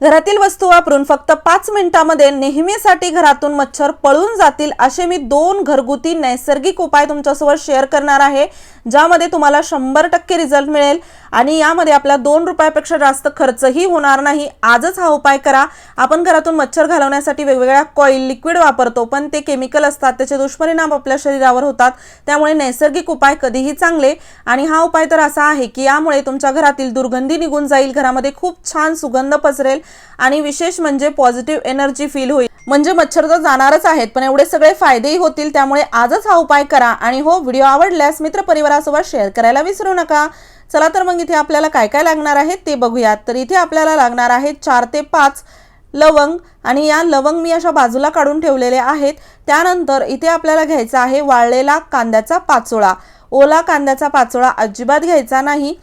घरातील वस्तू वापरून फक्त पाच मिनिटांमध्ये नेहमीसाठी घरातून मच्छर पळून जातील असे मी दोन घरगुती नैसर्गिक उपाय तुमच्यासोबत शेअर करणार आहे ज्यामध्ये तुम्हाला शंभर टक्के रिझल्ट मिळेल आणि यामध्ये आपला दोन रुपयापेक्षा जास्त खर्चही होणार नाही. आजच हा उपाय करा. आपण घरातून मच्छर घालवण्यासाठी वेगवेगळ्या कॉईल लिक्विड वापरतो पण ते केमिकल असतात त्याचे दुष्परिणाम आपल्या शरीरावर होतात त्यामुळे नैसर्गिक उपाय कधीही चांगले. आणि हा उपाय तर असा आहे की यामुळे तुमच्या घरातील दुर्गंधी निघून जाईल घरामध्ये खूप छान सुगंध पसरेल आणि विशेष म्हणजे पॉझिटिव्ह एनर्जी फील होईल. म्हणजे मच्छर तर जाणारच आहेत पण एवढे सगळे फायदेही होतील त्यामुळे आजच हा उपाय करा आणि हो व्हिडिओ आवडल्यास मित्रपरिवारासोबत शेअर करायला विसरू नका. चला तर मग इथे आपल्याला काय काय लागणार आहे ते बघूयात. तर इथे आपल्याला लागणार आहे चार ते पाच लवंग आणि या लवंग मी अशा बाजूला काढून ठेवलेले आहेत. त्यानंतर इथे आपल्याला घ्यायचा आहे वाळलेला कांद्याचा पाचोळा. ओला कांद्याचा पाचोळा अजिबात घ्यायचा नाही.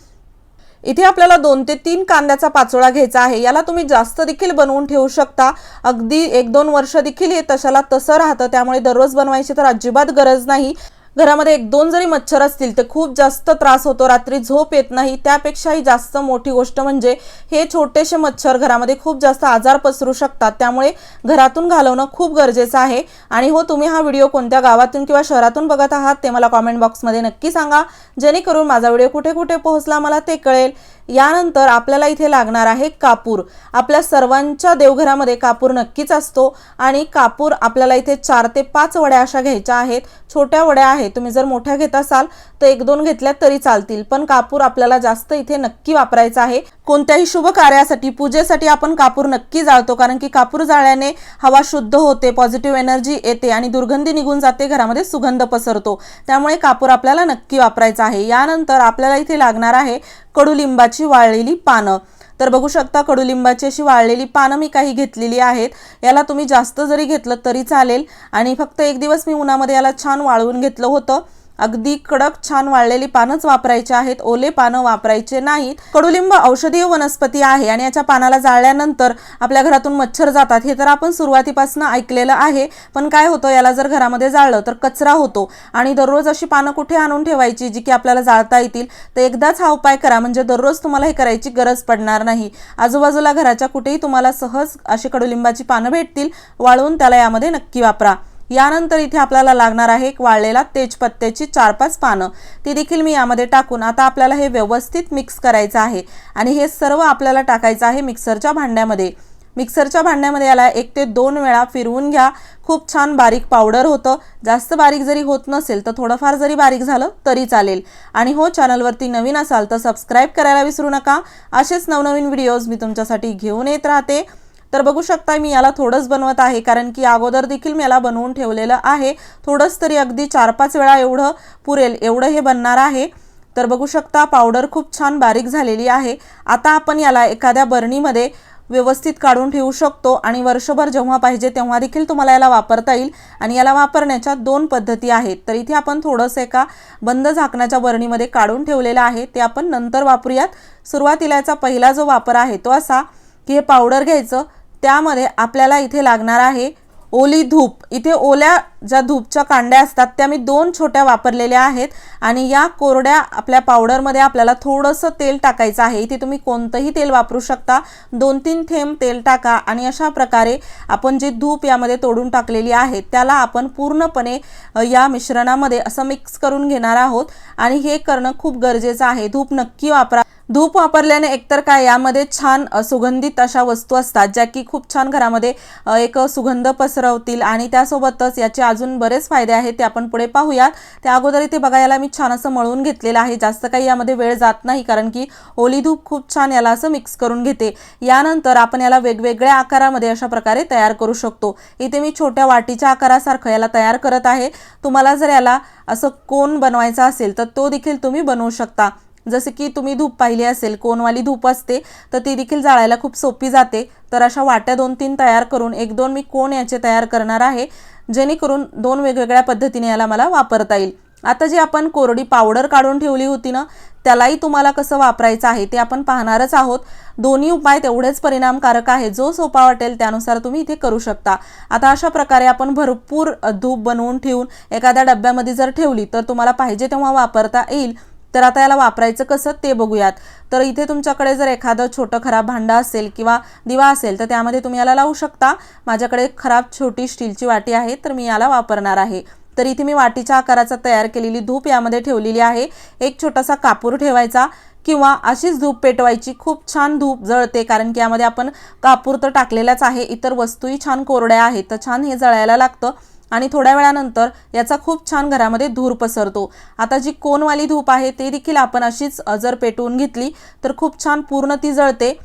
इथे आपल्याला दोन ते तीन कांद्याचा पाचोळा घ्यायचा आहे. याला तुम्ही जास्त देखील बनवून ठेवू शकता. अगदी एक दोन वर्ष देखील हे तशाला तसं राहतं. त्यामुळे दररोज बनवायची तर अजिबात गरज नाही. घरामध्ये एक दोन जरी मच्छर असतील तर खूप जास्त त्रास होतो रात्री झोप येत नाही. त्यापेक्षाही जास्त मोठी गोष्ट म्हणजे हे छोटेसे मच्छर घरामध्ये खूप जास्त आजार पसरू शकतात. त्यामुळे घरातून घालवणं खूप गरजेचं आहे. आणि हो तुम्ही हा व्हिडिओ कोणत्या गावातून किंवा शहरातून बघत आहात ते मला कॉमेंट बॉक्समध्ये नक्की सांगा. जेणेकरून माझा व्हिडिओ कुठे कुठे पोहोचला मला ते कळेल. यानंतर आपल्याला इथे लागणार आहे कापूर. आपल्या सर्वांच्या देवघरामध्ये कापूर नक्कीच असतो आणि कापूर आपल्याला इथे चार ते पाच वड्या अशा घ्यायच्या आहेत. छोट्या वड्या आहेत. तुम्ही जर मोठ्या घेत असाल तर एक दोन घेतल्या तरी चालतील. पण कापूर आपल्याला जास्त इथे नक्की वापरायचा आहे. कोणत्याही शुभ कार्यासाठी पूजेसाठी आपण कापूर नक्की जाळतो कारण की कापूर जाळल्याने हवा शुद्ध होते पॉझिटिव्ह एनर्जी येते आणि दुर्गंधी निघून जाते घरामध्ये सुगंध पसरतो. त्यामुळे कापूर आपल्याला नक्की वापरायचा आहे. यानंतर आपल्याला इथे लागणार आहे कडुलिंबाची अशी वाळलेली पानं. तर बघू शकता कडुलिंबाची अशी वाळलेली पानं मी काही घेतलेली आहेत. याला तुम्ही जास्त जरी घेतलं तरी चालेल. आणि फक्त एक दिवस मी उन्हामध्ये याला छान वाळवून घेतलं होतं. अगदी कडक छान वाळलेली पानच वापरायची आहेत. ओले पानं वापरायचे नाहीत. कडुलिंब औषधीय वनस्पती आहे आणि याच्या पानाला जाळल्यानंतर आपल्या घरातून मच्छर जातात. हे तर आपण सुरुवातीपासून ऐकलेलं आहे. पण काय होतं याला जर घरामध्ये जाळलं तर कचरा होतो. आणि दररोज अशी पानं कुठे आणून ठेवायची जी की आपल्याला जाळता येतील? तर एकदाच हा उपाय करा. म्हणजे दररोज तुम्हाला हे करायची गरज पडणार नाही. आजूबाजूला घराच्या कुठेही तुम्हाला सहज अशी कडुलिंबाची पानं भेटतील. वाळवून त्याला यामध्ये नक्की वापरा. यानंतर इथे आपल्याला लागणार आहे एक वाळलेला तेजपत्त्याची चार पाच पानं. ती देखील मी यामध्ये टाकून आता आपल्याला हे व्यवस्थित मिक्स करायचं आहे. आणि हे सर्व आपल्याला टाकायचं आहे मिक्सरच्या भांड्यामध्ये. मिक्सरच्या भांड्यामध्ये याला एक ते दोन वेळा फिरवून घ्या. खूप छान बारीक पावडर होतं. जास्त बारीक जरी होत नसेल तर थोडंफार जरी बारीक झालं तरी चालेल. आणि हो चॅनलवरती नवीन असाल तर सबस्क्राईब करायला विसरू नका. असेच नवनवीन व्हिडिओज मी तुमच्यासाठी घेऊन येत राहते. तर बघू शकता मी याला थोडंच बनवत आहे कारण की अगोदर देखील मी याला बनवून ठेवलेलं आहे. थोडंच तरी अगदी चार पाच वेळा एवढं पुरेल एवढं हे बनणार आहे. तर बघू शकता पावडर खूप छान बारीक झालेली आहे. आता आपण याला एखाद्या बरणीमध्ये व्यवस्थित काढून ठेवू शकतो आणि वर्षभर जेव्हा पाहिजे तेव्हा देखील तुम्हाला याला वापरता येईल. आणि याला वापरण्याच्या दोन पद्धती आहेत. तर इथे आपण थोडंसं एका बंद झाकण्याच्या बरणीमध्ये काढून ठेवलेलं आहे. ते आपण नंतर वापरूयात. सुरुवातीला याचा पहिला जो वापर आहे तो असा की हे पावडर घ्यायचं त्यामध्ये आपल्याला इथे लागणार आहे ओली धूप. इथे ओल्या ज्या धूपच्या कांड्या असतात त्या मी दोन छोट्या वापरलेल्या आहेत आणि या कोरड्या आपल्या पावडरमध्ये आपल्याला थोडंसं तेल टाकायचं आहे. इथे तुम्ही कोणतंही तेल वापरू शकता. दोन तीन थेंब तेल टाका आणि अशा प्रकारे आपण जे धूप यामध्ये तोडून टाकलेली आहे त्याला आपण पूर्णपणे या मिश्रणामध्ये असं मिक्स करून घेणार आहोत आणि हे करणं खूप गरजेचं आहे. धूप नक्की वापरा. धूप वापरल्याने एकतर काय यामध्ये छान सुगंधित अशा वस्तू असतात ज्या की खूप छान घरामध्ये एक सुगंध पसरवतील आणि त्यासोबतच याची अजून बरेच फायदे आहेत ते आपण पुढे पाहूयात. त्या अगोदर इथे बघा याला मी छान असं मळून घेतलेलं आहे. जास्त काही यामध्ये वेळ जात नाही कारण की ओली धूप खूप छान याला असं मिक्स करून घेते. यानंतर आपण याला वेगवेगळ्या आकारामध्ये अशा प्रकारे तयार करू शकतो. इथे मी छोट्या वाटीच्या आकारासारखं याला तयार करत आहे. तुम्हाला जर याला असं कोण बनवायचा असेल तर तो देखील तुम्ही बनवू शकता. जसे की तुम्ही धूप पाहिली असेल कोनवाली धूप असते तर ती देखील जाळायला खूप सोपी जाते. तर अशा वाट्या दोन तीन तयार करून एक दोन मी कोण याचे तयार करणार आहे जेणेकरून दोन वेगवेगळ्या पद्धतीने याला मला वापरता येईल. आता जी आपण कोरडी पावडर काढून ठेवली होती ना त्यालाही तुम्हाला कसं वापरायचं आहे ते आपण पाहणारच आहोत. दोन्ही उपाय तेवढेच परिणामकारक आहे. जो सोपा वाटेल त्यानुसार तुम्ही इथे करू शकता. आता अशा प्रकारे आपण भरपूर धूप बनवून ठेवून एखाद्या डब्यामध्ये जर ठेवली तर तुम्हाला पाहिजे तेव्हा वापरता येईल. तर आता याला वापरायचं कसं ते बघूयात. तर इथे तुमच्याकडे जर एखादं छोटं खराब भांडं असेल किंवा दिवा असेल तर त्यामध्ये तुम्ही याला लावू शकता. माझ्याकडे खराब छोटी स्टीलची वाटी आहे तर मी याला वापरणार आहे. तर इथे मी वाटीच्या आकाराचा तयार केलेली धूप यामध्ये ठेवलेली आहे. एक छोटासा कापूर ठेवायचा किंवा अशीच धूप पेटवायची. खूप छान धूप जळते कारण की यामध्ये आपण कापूर तर टाकलेलाच आहे. इतर वस्तूही छान कोरड्या आहेत तर छान हे जळायला लागतं. आणि थोड्या वेळानंतर याचा खूप छान घरामध्ये धूर पसरतो. आता जी कोनवाली धूप आहे ते देखील आपण अशीच जर पेटवून घेतली तर खूप छान पूर्ण ती जळते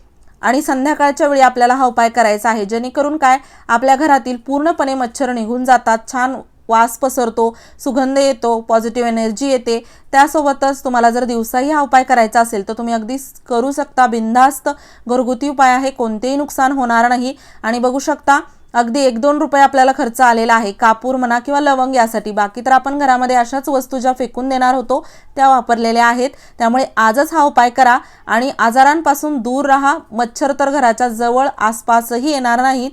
आणि संध्याकाळच्या वेळी आपल्याला हा उपाय करायचा आहे. जेणेकरून काय आपल्या घरातील पूर्णपणे मच्छर निघून जातात छान वास पसरतो सुगंध येतो पॉझिटिव्ह एनर्जी येते. त्यासोबतच तुम्हाला जर दिवसाही हा उपाय करायचा असेल तर तुम्ही अगदी करू शकता. बिनधास्त घरगुती उपाय आहे कोणतेही नुकसान होणार नाही. आणि बघू शकता अगदी एक दोन रुपये आपल्याला खर्च आलेला आहे. कापूर म्हणा किंवा लवंग यासाठी. बाकी तर आपण घरामध्ये अशाच वस्तू ज्या फेकून देणार होतो त्या वापरलेल्या आहेत. त्यामुळे आजच हा उपाय करा आणि आजारांपासून दूर राहा. मच्छर तर घराच्या जवळ आसपासही येणार नाहीत.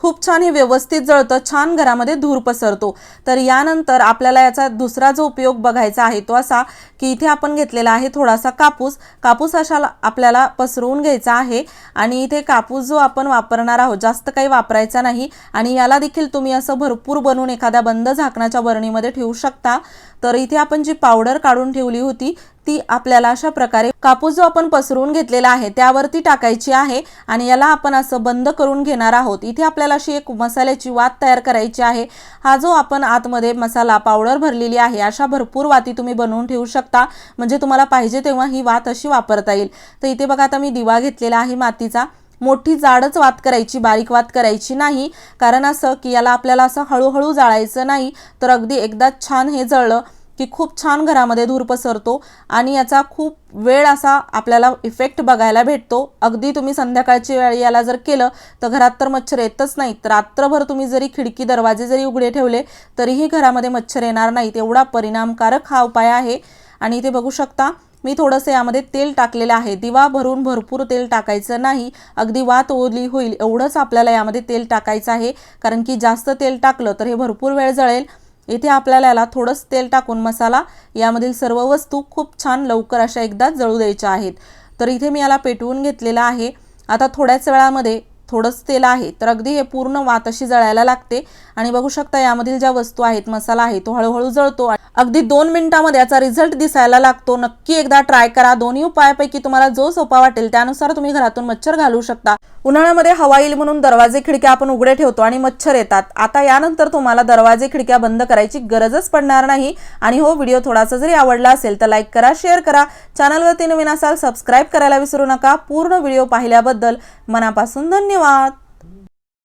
खूप छान हे व्यवस्थित जळतं छान घरामध्ये धूर पसरतो. तर यानंतर आपल्याला याचा दुसरा जो उपयोग बघायचा आहे तो असा की इथे आपण घेतलेला आहे थोडासा कापूस. कापूस अशा आपल्याला पसरवून घ्यायचा आहे आणि इथे कापूस जो आपण वापरणार आहोत जास्त काही वापरायचा नाही आणि याला देखील तुम्ही असं भरपूर बनवून एखाद्या बंद झाकणाच्या बरणीमध्ये ठेवू शकता. तर इथे आपण जी पावडर काढून ठेवली होती ती आपल्याला अशा प्रकारे कापूस जो आपण पसरवून घेतलेला आहे त्यावरती टाकायची आहे आणि याला आपण असं बंद करून घेणार आहोत. इथे आपल्याला अशी एक मसाल्याची वात तयार करायची आहे. हा जो आपण आतमध्ये मसाला पावडर भरलेली आहे अशा भरपूर वाती तुम्ही बनवून ठेवू शकता. म्हणजे तुम्हाला पाहिजे तेव्हा ही वात अशी वापरता येईल. तर इथे बघा आता मी दिवा घेतलेला आहे मातीचा. मोठी जाडच वात करायची बारीक वात करायची नाही. कारण असं की याला आपल्याला असं हळूहळू जाळायचं नाही. तर अगदी एकदा छान हे जळलं. की खूप छान घरामध्ये धूर पसरतो आणि याचा खूप वेळ असा आपल्याला इफेक्ट बघायला भेटतो. अगदी तुम्ही संध्याकाळची वेळ याला जर केलं तर घरात तर मच्छर येतच नाहीत. रात्रभर तुम्ही जरी खिडकी दरवाजे जरी उघडे ठेवले तरीही घरामध्ये मच्छर येणार नाहीत. एवढा परिणामकारक हा उपाय आहे. आणि इथे बघू शकता मी थोडंसं यामध्ये तेल टाकलेलं आहे. दिवा भरून भरपूर तेल टाकायचं नाही. अगदी वात ओली होईल एवढंच आपल्याला यामध्ये तेल टाकायचं आहे. कारण की जास्त तेल टाकलं तर हे भरपूर वेळ जळेल. इथे आपल्याला याला थोडंच तेल टाकून मसाला यामधील सर्व वस्तू खूप छान लवकर अशा एकदा जळू द्यायच्या आहेत. तर इथे मी याला पेटवून घेतलेला आहे. आता थोड्याच वेळामध्ये थोडंच तेल आहे तर अगदी हे पूर्ण वात अशी जळायला लागते. आणि बघू शकता यामधील ज्या वस्तू आहेत मसाला आहे तो हळूहळू जळतो. अगदी दोन मिनिटामध्ये याचा रिझल्ट दिसायला लागतो. नक्की एकदा ट्राय करा. दोन्ही उपायापैकी तुम्हाला जो सोपा वाटेल त्यानुसार तुम्ही घरातून मच्छर घालू शकता. उन्हाळ्यामध्ये हवा येईल म्हणून दरवाजे खिडक्या आपण उघडे ठेवतो आणि मच्छर येतात. आता यानंतर तुम्हाला दरवाजे खिडक्या बंद करायची गरजच पडणार नाही. आणि हो व्हिडिओ थोडासा जरी आवडला असेल तर लाईक करा शेअर करा. चॅनलवरती नवीन असाल सबस्क्राईब करायला विसरू नका. पूर्ण व्हिडिओ पाहिल्याबद्दल मनापासून धन्यवाद.